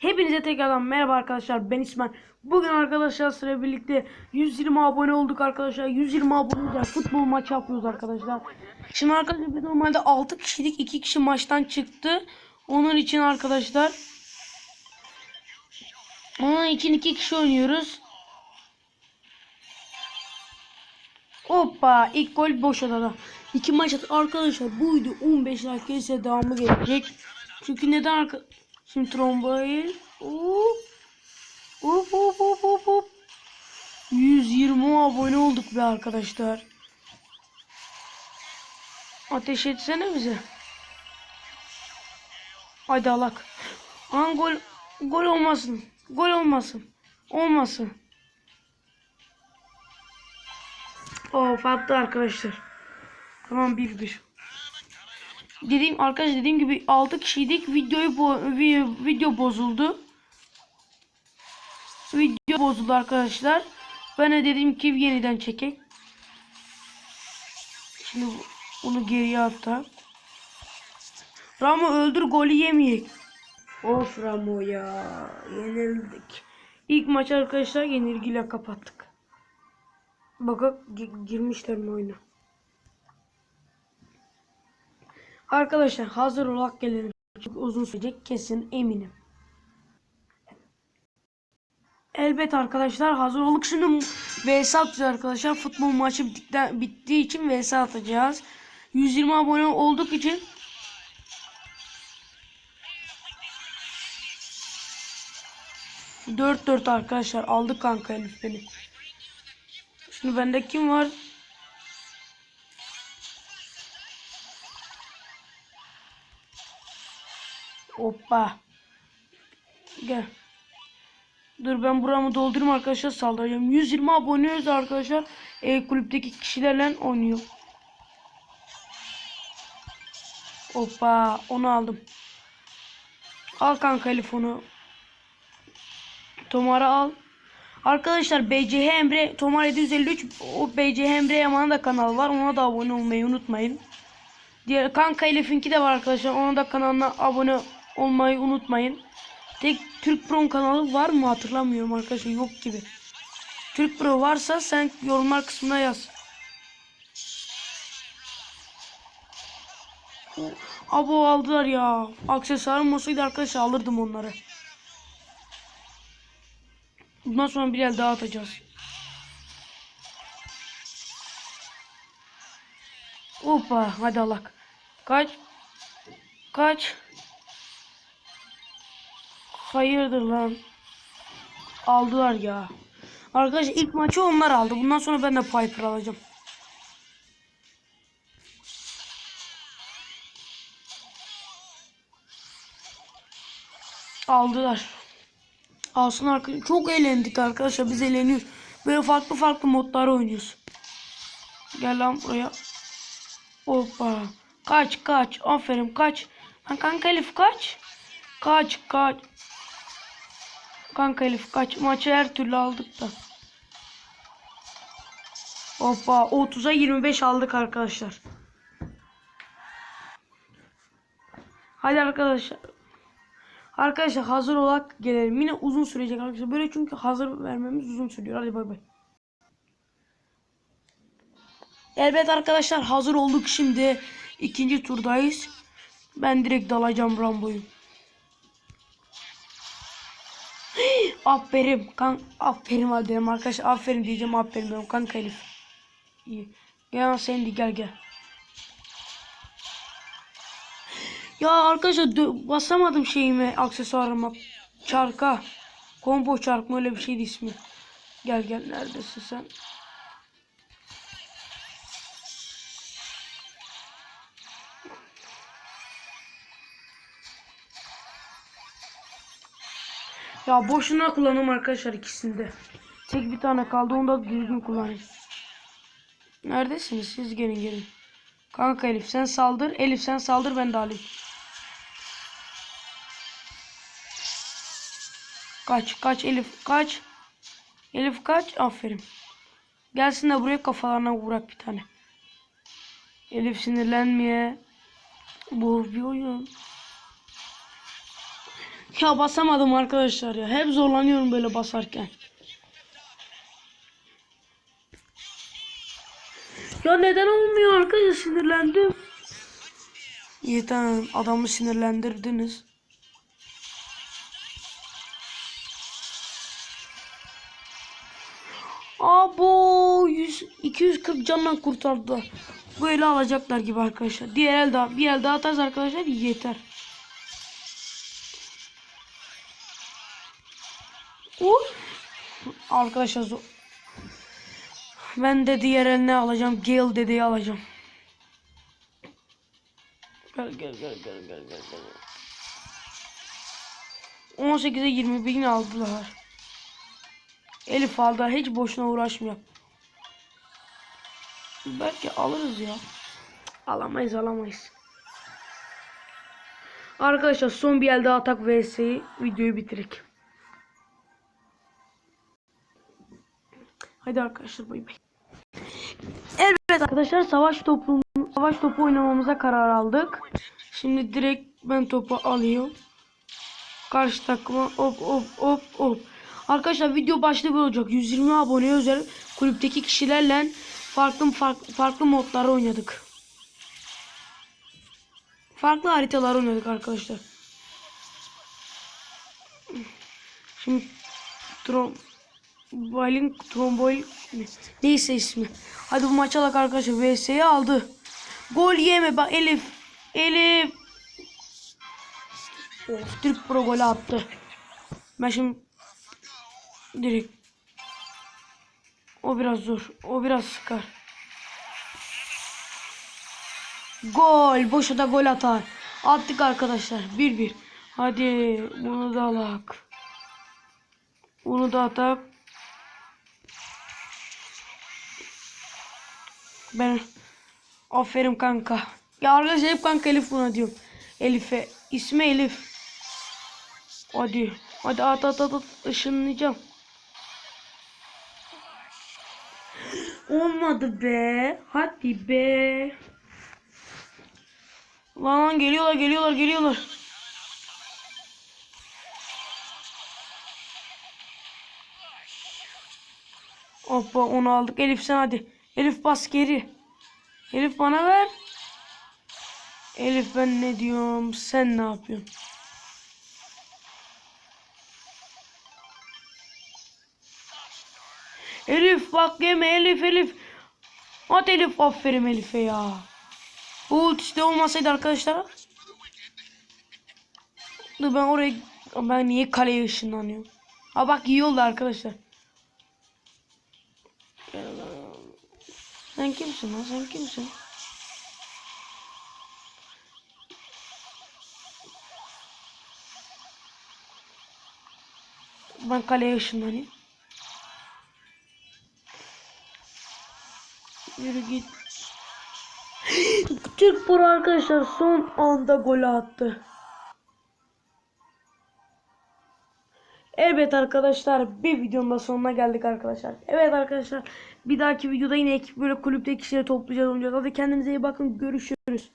Hepinize tekrardan merhaba arkadaşlar ben İsmail. Bugün arkadaşlar sıra birlikte 120 abone olduk arkadaşlar. 120 abone futbol maçı yapıyoruz arkadaşlar. Şimdi arkadaşlar biz normalde 6 kişilik 2 kişi maçtan çıktı. Onun için arkadaşlar onun için 2 kişi oynuyoruz. Hoppa ilk gol boş adada. İki maç arkadaşlar bu video 15 like gelirse devamı gelecek. Çünkü neden arka Şimdi trombayı hop hop hop hop hop hop 120 abone olduk be arkadaşlar. Ateş etsene bize. Haydi alak. An gol gol olmasın. Gol olmasın. Olmasın. Of attı arkadaşlar. Tamam bir bir. Dediğim arkadaş dediğim gibi 6 kişiydik. Videoyu bo vi- video bozuldu. Video bozuldu arkadaşlar. Ben de dedim ki yeniden çekek. Şimdi bu- bunu geriye atar. Ramo öldür golü yemeyek. Of Ramo ya. Yenildik. İlk maç arkadaşlar yenilgiyle kapattık. Gi- girmişler mi oyuna? Arkadaşlar hazır olarak gelelim. Çünkü uzun sürecek kesin eminim. Elbet arkadaşlar hazır olduk. Şimdi VS atacağız arkadaşlar. Futbol maçı bittikten, bittiği için VS atacağız. 120 abone olduk için Dört dört arkadaşlar aldık kanka Elif beni. Şimdi bende kim var? Hoppa. Gel. Dur ben buramı doldurayım arkadaşlar saldıracağım. 120 aboneyiz arkadaşlar. E, kulüpteki kişilerle oynuyor. Hoppa onu aldım. Al kanka Elif onu. Tomar'ı al. Arkadaşlar BCH Emre Tomar 753 o BCH Emre Yaman'ın da kanalı var. Ona da abone olmayı unutmayın. Diğer kanka Elif'inki de var arkadaşlar. Ona da kanalına abone olmayı unutmayın. Tek Türk Pro kanalı var mı hatırlamıyorum arkadaşlar. Yok gibi. Türk Pro varsa sen yorumlar kısmına yaz. Abo aldılar ya. Aksesuarım olsaydı arkadaşlar alırdım onları. Bundan sonra bir el daha atacağız. Hoppa hadi alak. Kaç. Kaç. Hayırdır lan. Aldılar ya. Arkadaşlar ilk maçı onlar aldı. Bundan sonra ben de Piper alacağım. Aldılar. Alsın arkadaşlar. Çok eğlendik arkadaşlar. Biz eğleniyoruz. Böyle farklı farklı modlar oynuyoruz. Gel lan buraya. Hoppa. Kaç kaç. Aferin kaç. Lan kanka Elif kaç. Kaç kaç. Kanka Elif kaç. Maçı her türlü aldık da. Hoppa 30'a 25 aldık arkadaşlar. Hadi arkadaşlar. Arkadaşlar hazır olarak gelelim. Yine uzun sürecek arkadaşlar. Böyle çünkü hazır vermemiz uzun sürüyor. Hadi bay bay. Evet arkadaşlar hazır olduk şimdi. ikinci turdayız. Ben direkt dalacağım Rambo'yu. Aferin kan aferin hadi derim arkadaşlar aferin diyeceğim aferin diyorum kanka Elif. İyi. Gel sen de gel gel. Ya arkadaşlar basamadım şeyime aksesuarıma çarka. Combo çark mı öyle bir şeydi ismi. Gel gel neredesin sen? Ya boşuna kullanım arkadaşlar ikisinde. Tek bir tane kaldı onu da düzgün kullanayım. Neredesiniz siz gelin gelin. Kanka Elif sen saldır. Elif sen saldır ben de alayım. Kaç kaç Elif kaç. Elif kaç aferin. Gelsin de buraya kafalarına vurak bir tane. Elif sinirlenmeye. Bu bir oyun. Ya basamadım arkadaşlar ya. Hep zorlanıyorum böyle basarken. Ya neden olmuyor arkadaşlar sinirlendim. Yeter adamı sinirlendirdiniz. Abo 100 240 candan kurtardılar. Bu eli alacaklar gibi arkadaşlar. Diğer el daha bir el daha atarız arkadaşlar yeter. Uf. Arkadaşlar. Ben de diğer eline alacağım. Gale dedeyi alacağım. Gel gel gel gel gel gel. 18'e 20 bin aldılar. Elif aldı. Hiç boşuna uğraşmıyor. Belki alırız ya. Alamayız alamayız. Arkadaşlar son bir el daha atak vs'yi videoyu bitirek. Hadi arkadaşlar bay bay. Evet arkadaşlar savaş topu savaş topu oynamamıza karar aldık. Şimdi direkt ben topu alıyorum. Karşı takıma hop hop hop hop. Arkadaşlar video başta olacak. 120 abone özel kulüpteki kişilerle farklı farklı, farklı modlar oynadık. Farklı haritalar oynadık arkadaşlar. Şimdi Trom Balin Trombol neyse ismi. Hadi bu maça alak arkadaşlar. VS'yi aldı. Gol yeme bak Elif. Elif. Of Türk Pro golü attı. Ben şimdi direkt o biraz zor. O biraz sıkar. Gol. Boşa da gol atar. Attık arkadaşlar. 1-1. Hadi bunu da alak. Bunu da atak. Ben aferin kanka. Ya arkadaşlar hep kanka Elif buna diyorum. Elif'e. İsmi Elif. Hadi. Hadi at at at, at. ışınlayacağım. Olmadı be. Hadi be. Lan geliyorlar geliyorlar geliyorlar. Hoppa onu aldık. Elif sen hadi. Elif bas geri. Elif bana ver. Elif ben ne diyorum sen ne yapıyorsun? Elif bak yeme Elif Elif. At Elif aferin Elif'e ya. Bu ultisi olmasaydı arkadaşlar. Dur ben oraya ben niye kaleye ışınlanıyorum? Ha bak iyi oldu arkadaşlar. Sen kimsin lan sen kimsin? Ben kaleye ışınlanayım. Yürü git. Türk Pro arkadaşlar son anda gol attı. Evet arkadaşlar bir videonun da sonuna geldik arkadaşlar. Evet arkadaşlar bir dahaki videoda yine ekip böyle kulüpte kişileri toplayacağız oynayacağız. Hadi kendinize iyi bakın görüşürüz.